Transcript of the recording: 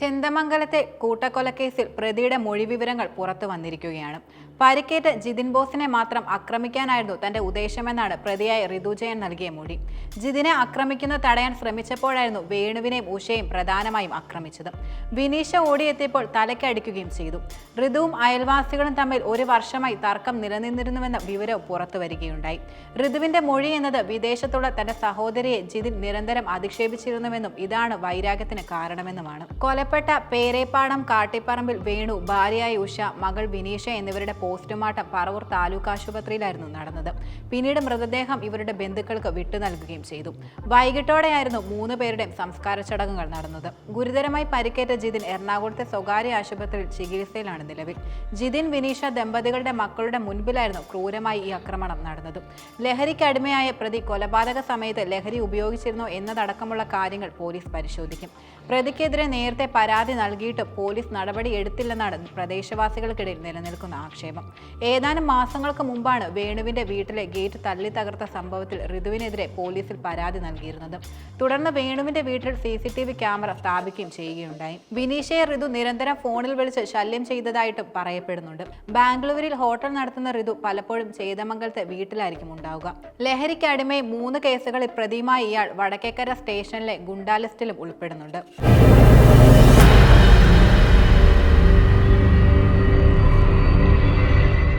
ചെന്തമംഗലത്തെ കൂട്ടക്കൊലക്കേസിൽ പ്രതിയുടെ മൊഴി വിവരങ്ങൾ പുറത്തു വന്നിരിക്കുകയാണ്. പരിക്കേറ്റ ജിതിൻ ബോസിനെ മാത്രം ആക്രമിക്കാനായിരുന്നു തന്റെ ഉദ്ദേശമെന്നാണ് പ്രതിയായ ഋതുജയൻ നൽകിയ മൊഴി. ജിതിനെ ആക്രമിക്കുന്ന തടയാൻ ശ്രമിച്ചപ്പോഴായിരുന്നു വേണുവിനെയും ഉഷയും പ്രധാനമായും ആക്രമിച്ചത്. വിനീഷ ഓടിയെത്തിയപ്പോൾ തലയ്ക്കടിക്കുകയും ചെയ്തു. ഋതുവും അയൽവാസികളും തമ്മിൽ ഒരു വർഷമായി തർക്കം നിലനിന്നിരുന്നുവെന്ന വിവരവും പുറത്തു വരികയുണ്ടായി. ഋതുവിന്റെ മൊഴി എന്നത് വിദേശത്തുള്ള തന്റെ സഹോദരിയെ ജിതിൻ നിരന്തരം അധിക്ഷേപിച്ചിരുന്നുവെന്നും ഇതാണ് വൈരാഗ്യത്തിന് കാരണമെന്നുമാണ്. കൊലപ്പെട്ട പേരേപ്പാടം കാട്ടിപ്പറമ്പിൽ വേണു ഭാര്യയായ ഉഷ മകൾ വിനീഷ എന്നിവരുടെ പോസ്റ്റ്മോർട്ടം പറവൂർ താലൂക്ക് ആശുപത്രിയിലായിരുന്നു നടന്നത്. പിന്നീട് മൃതദേഹം ഇവരുടെ ബന്ധുക്കൾക്ക് വിട്ടു നൽകുകയും ചെയ്തു. വൈകിട്ടോടെയായിരുന്നു മൂന്ന് പേരുടെയും സംസ്കാര ചടങ്ങുകൾ നടന്നത്. ഗുരുതരമായി പരിക്കേറ്റ ജിതിൻ എറണാകുളത്തെ സ്വകാര്യ ആശുപത്രിയിൽ ചികിത്സയിലാണ് നിലവിൽ. ജിതിൻ വിനീഷ ദമ്പതികളുടെ മക്കളുടെ മുൻപിലായിരുന്നു ക്രൂരമായി ഈ ആക്രമണം നടന്നത്. ലഹരിക്കടിമയായ പ്രതി കൊലപാതക സമയത്ത് ലഹരി ഉപയോഗിച്ചിരുന്നോ എന്നതടക്കമുള്ള കാര്യങ്ങൾ പോലീസ് പരിശോധിക്കും. പ്രതിക്കെതിരെ നേരത്തെ പരാതി നൽകിയിട്ട് പോലീസ് നടപടി എടുത്തില്ലെന്നാണ് പ്രദേശവാസികൾക്കിടയിൽ നിലനിൽക്കുന്ന ആക്ഷേപം. ഏതാനും മാസങ്ങൾക്ക് മുമ്പാണ് വേണുവിന്റെ വീട്ടിലെ ഗേറ്റ് തള്ളി തകർത്ത സംഭവത്തിൽ ഋതുവിനെതിരെ പോലീസിൽ പരാതി നൽകിയിരുന്നത്. തുടർന്ന് വേണുവിന്റെ വീട്ടിൽ C C T V camera സ്ഥാപിക്കുകയും ചെയ്യുകയുണ്ടായി. വിനീഷയെ ഋതു നിരന്തരം ഫോണിൽ വിളിച്ച് ശല്യം ചെയ്തതായിട്ടും പറയപ്പെടുന്നുണ്ട്. ബാംഗ്ലൂരിൽ ഹോട്ടൽ നടത്തുന്ന ഋതു പലപ്പോഴും ചേതമംഗലത്തെ വീട്ടിലായിരിക്കും ഉണ്ടാവുക. ലഹരിക്കടിമയെ മൂന്ന് കേസുകളിൽ പ്രതിയുമായി ഇയാൾ വടക്കേക്കര സ്റ്റേഷനിലെ ഗുണ്ടാലിസ്റ്റിലും ഉൾപ്പെടുന്നുണ്ട്.